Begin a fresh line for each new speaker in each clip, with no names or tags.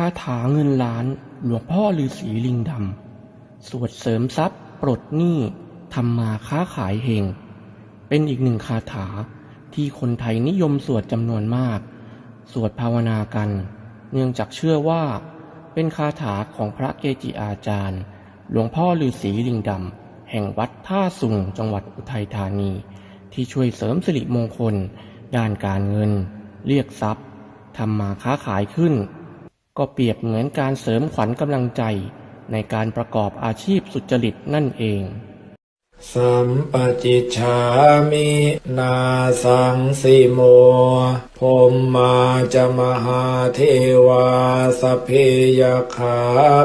คาถาเงินล้านหลวงพ่อฤาษีลิงดำ สวดเสริมทรัพย์ ปลดหนี้ทำมาค้าขายเฮงเป็นอีกหนึ่งคาถาที่คนไทยนิยมสวดจำนวนมาก สวดภาวนากัน เนื่องจากเชื่อว่า เป็นคาถาของพระเกจิอาจารย์ หลวงพ่อฤาษีลิงดำ แห่งวัดท่าสุงจังหวัดอุทัยธานี ที่ช่วยเสริมสิริมงคล ด้านการเงิน เรียกทรัพย์ทำมาค้าขายขึ้น ก็เปรียบเหมือนการเสริมขวัญกำลังใจในการประกอบอาชีพสุจริตนั่นเอง
สัมปจิชามินาสังสิโมพรหมาจะมหาเทวาสเพยขา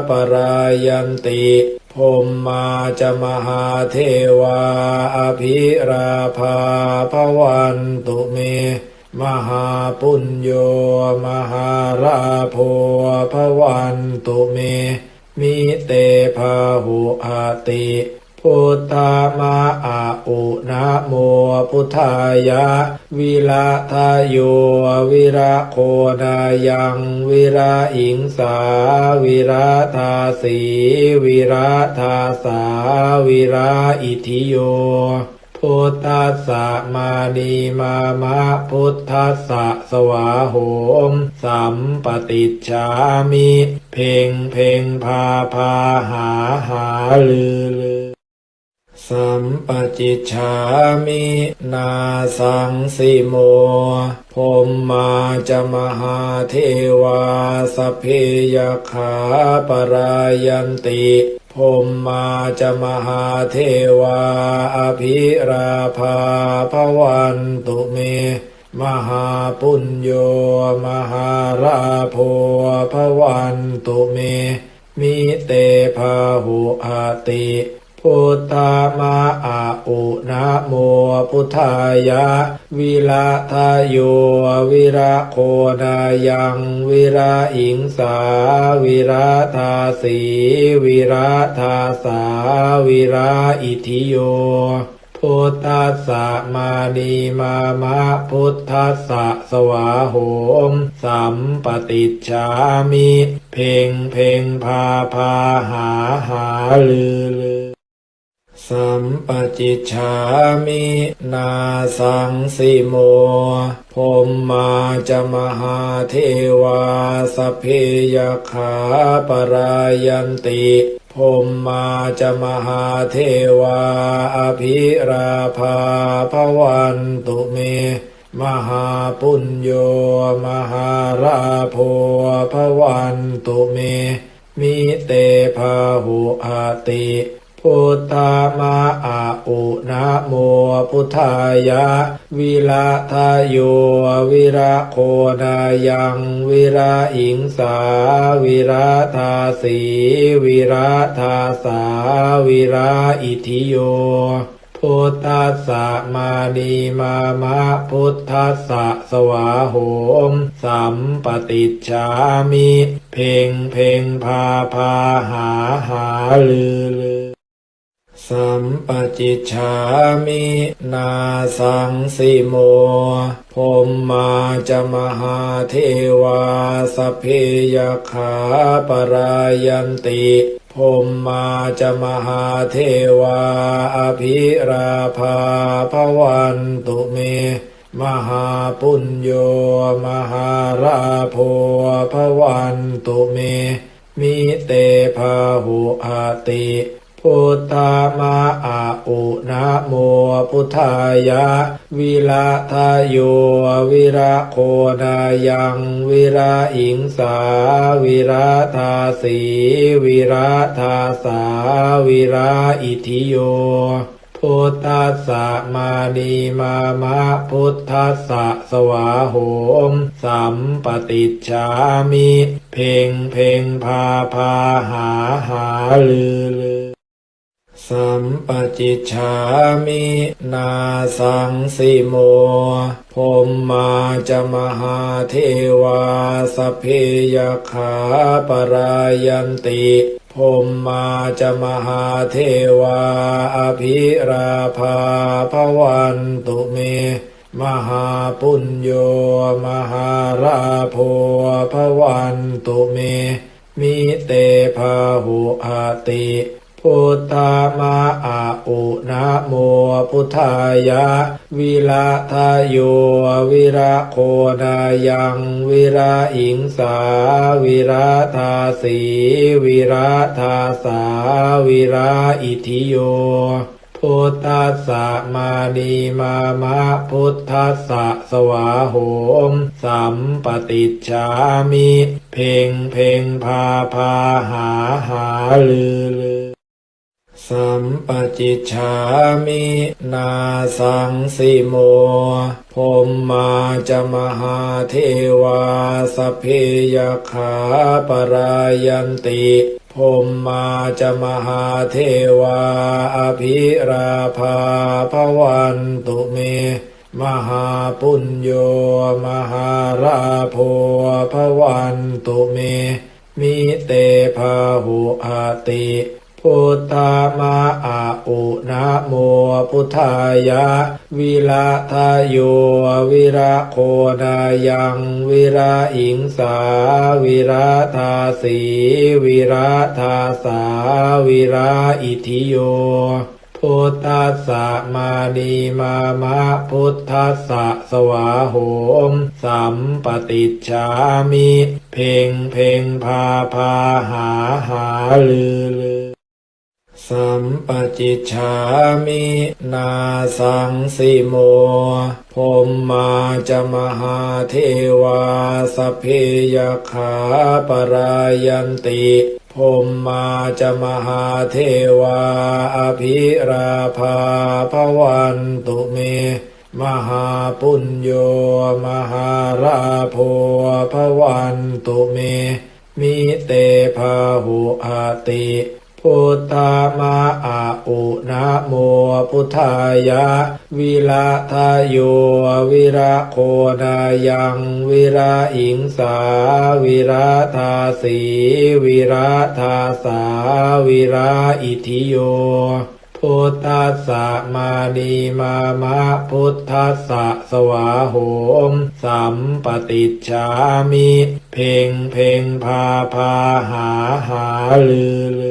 ปรายันติพรหมาจะมหาเทวาอภิราภาพวันตุเม มหาปุญโยมหาราโภพวันตุเม มิเตภาหุอาติพุทธามาอาอุนะโมพุทธายะ วิระทาโยวิระโคนายังวิระอิงสา วิระทาสีวิระทาสา วิระอิทิโย พุทธัสสะมานีมามะพุทธัสสะสวาโหมสัมปติชามิ เพ่งเพ่งพาพาหาหาลือลือสัมปจิชามินาสังสิโมพรหมาจะมหาเทวาสเพยขาปรายันติ พมมาจะมหาเทวาอภิราภาพวันตุเม มหาปุญโยมหาราโภพวันตุเม มิเตภาหุอาติ พุทธามาอาอุนะโมพุทธายะ วิระทาโยวิระโคนายังวิระอิงสา วิระทาสีวิระทาสา วิระอิทิโยพุทธัสสะมานีมามะพุทธัสสะสวาโหมสัมปติชามิ เพ่งเพ่งพาพาหาหาลือลือ สัมปจิชามินาสังสิโมพรหมาจะมหาเทวาสเพยขาปรายันติพรหมาจะมหาเทวาอภิราภาพวันตุเม มหาปุญโยมหาราโภพวันตุเม มิเตภาหุอาติ พุทธามาอาอุนะโมพุทธายะ วิระทาโยวิระโคนายังวิระอิงสา วิระทาสีวิระทาสา วิระอิทิโยพุทธัสสะมานีมามะพุทธัสสะสวาโหมสัมปติชามิ เพ่งเพ่งพาพาหาหาลือลือ สัมปจิชามินาสังสิโมพรหมาจะมหาเทวาสเพยขาปรายันติพรหมาจะมหาเทวาอภิราภาพวันตุเม มหาปุญโยมหาราโภพวันตุเม มิเตภาหุอาติ พุทธามาอาอุนะโมพุทธายะ วิระทาโยวิระโคนายังวิระอิงสา วิระทาสีวิระทาสา วิระอิทิโยพุทธัสสะมานีมามะพุทธัสสะสวาโหมสัมปติชามิ เพ่งเพ่งพาพาหาหาลือลือ สัมปจิชามินาสังสิโมพรหมาจะมหาเทวาสเพยขาปรายันติพรหมาจะมหาเทวาอภิราภาพวันตุเม มหาปุญโยมหาราโพภวันตุเม มิเตภาหุอาติ พุทธามาอาอุนะโมพุทธายะ วิระทาโยวิระโคนายังวิระอิงสา วิระทาสีวิระทาสา วิระอิทิโยพุทธัสสะมานีมามะพุทธัสสะสวาโหมสัมปติจามิ เพ่งเพ่งพาพาหาหาลือลือ สัมปจิจฉามินาสังสิโมพรหมาจะมหาเทวาสเพยขาปรายันติพรหมาจะมหาเทวาอภิราภาพวันตุเม มหาปุญโยมหาราโพภวันตุเม มิเตภาหุอาติ พุทธามาอาอุนะโมพุทธายะ วิระทาโยวิระโคนายังวิระอิงสา วิระทาสีวิระทาสา วิระอิทิโยพุทธัสสะมานีมามะพุทธัสสะสวาโหมสัมปติจามิ เพ่งเพ่งพาพาหาหาลือลือ สัมปจิจฉามินาสังสิโมพรหมาจะมหาเทวาสเพยขาปรายันติพรหมาจะมหาเทวาอภิราภาพวันตุเม มหาปุญโยมหาราโพภวันตุเม มิเตภาหุอาติ พุทธามาอาอุนะโมพุทธายะ วิระทาโยวิระโคนายังวิระอิงสา วิระทาสีวิระทาสา วิระอิทิโยพุทธัสสะมานีมามะพุทธัสสะสวาโหมสัมปติจามิ เพ่งเพ่งพาพาหาหาลือลือ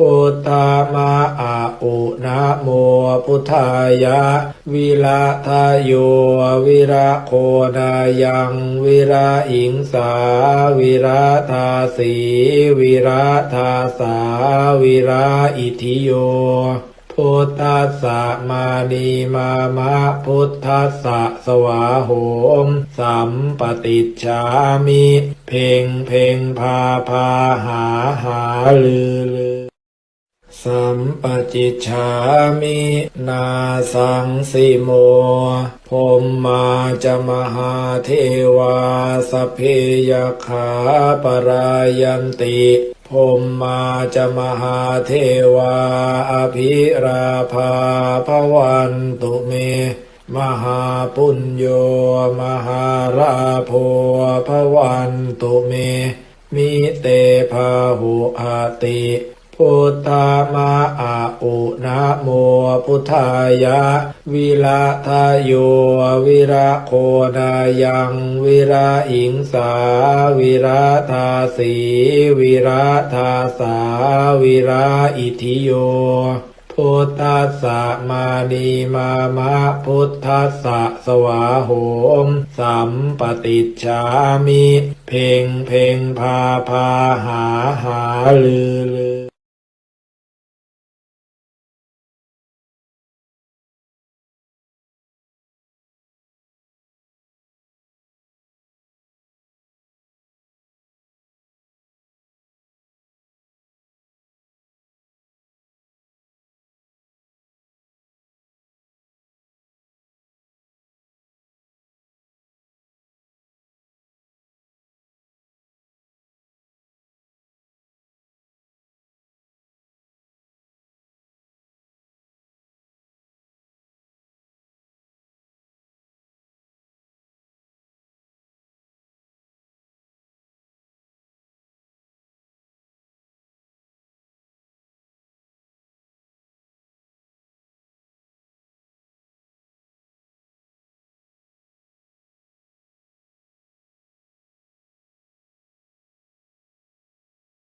พุทธามาอาอุนะโมพุทธายะ วิระทาโยวิระโคนายังวิระอิงสา วิระทาสีวิระทาสา วิระอิทิโยพุทธัสสะมานีมามะพุทธัสสะสวาโหมสัมปติจามิ เพ่งเพ่งพาพาหาหาลือลือ สัมปจิจฉามินาสังสิโมพรหมาจะมหาเทวาสเพยขาปรายันติพรหมาจะมหาเทวาอภิราภาพวันตุเม มหาปุญโยมหาราโพภวันตุเม มิเตภาหุอาติ พุทธามาอาอุนะโมพุทธายะ วิระทาโยวิระโคนายังวิระอิงสา วิระทาสีวิระทาสา วิระอิทิโยพุทธัสสะมานีมามะพุทธัสสะสวาโหมสัมปติจามิ เพ่งเพ่งพาพาหาหาลือลือ